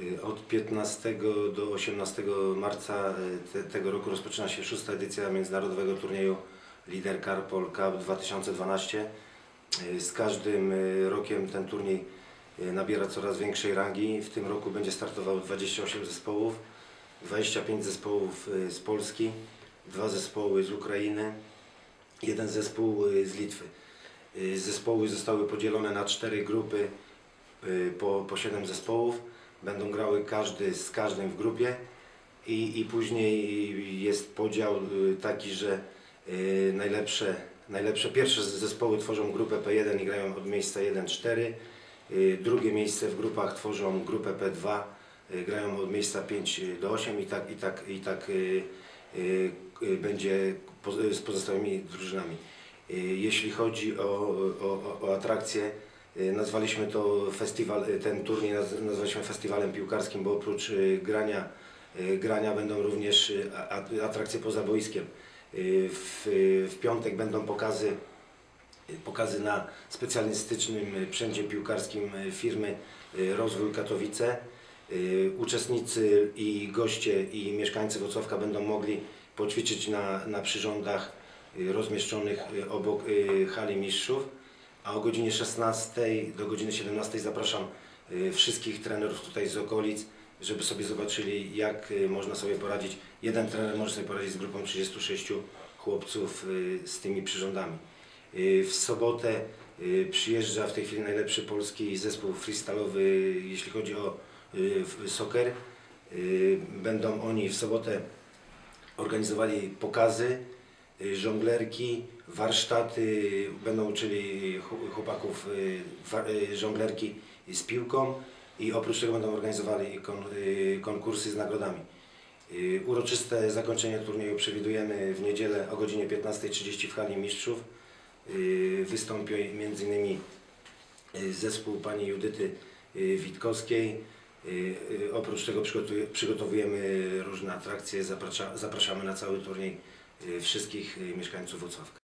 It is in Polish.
Y, Od 15 do 18 marca y, te, tego roku rozpoczyna się szósta edycja międzynarodowego turnieju Lider Carpol Cup 2012. Y, Z każdym rokiem ten turniej nabiera coraz większej rangi. W tym roku będzie startowało 28 zespołów, 25 zespołów z Polski, dwa zespoły z Ukrainy, jeden zespół z Litwy. Zespoły zostały podzielone na cztery grupy po, po 7 zespołów. Będą grały każdy z każdym w grupie i, i później jest podział y, taki, że y, najlepsze, najlepsze pierwsze zespoły tworzą grupę P1 i grają od miejsca 1-4. Y, Drugie miejsce w grupach tworzą grupę P2, y, grają od miejsca 5 do 8 i tak, i tak, i tak y, y, będzie po- z pozostałymi drużynami. Jeśli chodzi o, o, o- o atrakcje, nazwaliśmy to festiwal, y, ten turniej naz- nazwaliśmy festiwalem piłkarskim, bo oprócz y, grania, y, grania będą również y, atrakcje poza boiskiem. Y, W, y, w piątek będą pokazy, y, pokazy na specjalistycznym y, sprzęcie piłkarskim y, firmy y, Rozwój Katowice. Y, Uczestnicy i goście i mieszkańcy Wrocławka będą mogli poćwiczyć na, na przyrządach y, rozmieszczonych y, obok y, hali mistrzów, a o godzinie 16 do godziny 17 zapraszam y, wszystkich trenerów tutaj z okolic, żeby sobie zobaczyli jak y, można sobie poradzić. Jeden trener może sobie poradzić z grupą 36 chłopców y, z tymi przyrządami. W sobotę przyjeżdża w tej chwili najlepszy polski zespół freestyle'owy, jeśli chodzi o soccer. Będą oni w sobotę organizowali pokazy, żonglerki, warsztaty, będą uczyli chł- chłopaków y, y, żonglerki z piłką i oprócz tego będą organizowali kon, y, konkursy z nagrodami. Y, Uroczyste zakończenie turnieju przewidujemy w niedzielę o godzinie 15.30 w hali mistrzów. Y, Wystąpi m.in. zespół pani Judyty y, Witkowskiej. Y, y, Oprócz tego przygotowujemy różne atrakcje, zaprasza, zapraszamy na cały turniej y, wszystkich mieszkańców Wrocławka.